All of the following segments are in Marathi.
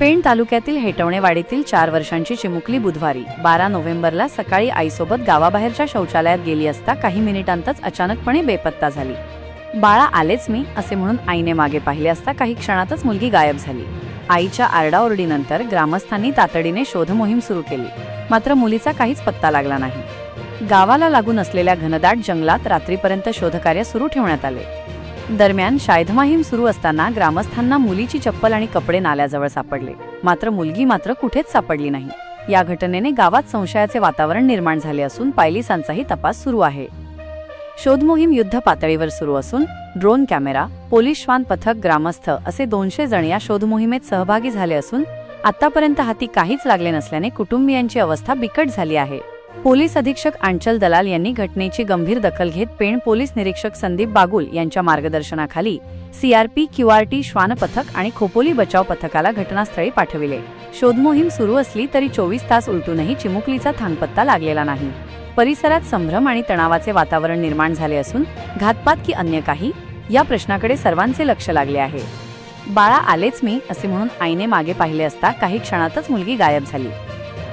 पेण तालुक्यातील हेटवणेवाडीतील चार वर्षांची चिमुकली बुधवारी बारा नोव्हेंबरला सकाळी आईसोबत गावाबाहेरच्या शौचालयात गेली असता काही मिनिटांतच अचानकपणे बेपत्ता झाली. बाळा आलेच मी असे म्हणून आईने मागे पाहिले असता काही क्षणातच मुलगी गायब झाली. आईच्या आरडाओरडीनंतर ग्रामस्थांनी तातडीने शोध मोहीम सुरू केली. मात्र मुलीचा काहीच पत्ता लागला नाही. गावाला लागून असलेल्या घनदाट जंगलात रात्रीपर्यंत शोधकार्य सुरू ठेवण्यात आले. दरम्यान शायधमाहीम सुरू असताना ग्रामस्थांना मुलीची चप्पल आणि कपडे नाल्याजवळ सापडले. मात्र मुलगी मात्र कुठेच सापडली नाही. या घटनेने गावात संशयाचे वातावरण निर्माण झाले असून पायलिसांचाही तपास सुरू आहे. शोधमोहीम युद्ध पातळीवर सुरू असून ड्रोन कॅमेरा पोलीस श्वान पथक ग्रामस्थ असे दोनशे जण या शोधमोहिमेत सहभागी झाले असून आतापर्यंत हाती काहीच लागले नसल्याने कुटुंबियांची अवस्था बिकट झाली आहे. पोलीस अधीक्षक आंचल दलाल यांनी घटनेची गंभीर दखल घेत पेण पोलीस निरीक्षक संदीप बागुल यांच्या मार्गदर्शनाखाली सीआरपी क्यूआरटी श्वान पथक आणि खोपोली बचाव पथकाला घटनास्थळी पाठविले. शोधमोहीम सुरू असली तरी चोवीस तास उलटूनही चिमुकलीचा थांगपत्ता लागलेला नाही. परिसरात संभ्रम आणि तणावाचे वातावरण निर्माण झाले असून घातपात की अन्य काही या प्रश्नाकडे सर्वांचे लक्ष लागले आहे. बाळा आलेच मी असे म्हणून आईने मागे पाहिले असता काही क्षणातच मुलगी गायब झाली.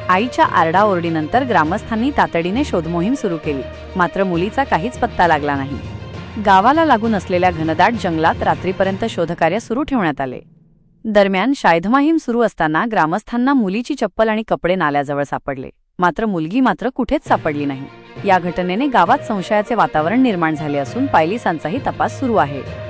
आईच्या आरडाओरडीनंतर ग्रामस्थांनी तातडीने शोधमोहीम सुरू केली. मात्र मुलीचा काहीच पत्ता लागला नाही. गावाला लागून असलेल्या घनदाट जंगलात रात्रीपर्यंत शोधकार्य सुरू ठेवण्यात आले. दरम्यान शायधमाहीम सुरू असताना ग्रामस्थांना मुलीची चप्पल आणि कपडे नाल्याजवळ सापडले. मात्र मुलगी मात्र कुठेच सापडली नाही. या घटनेने गावात संशयाचे वातावरण निर्माण झाले असून पायलिसांचाही तपास सुरू आहे.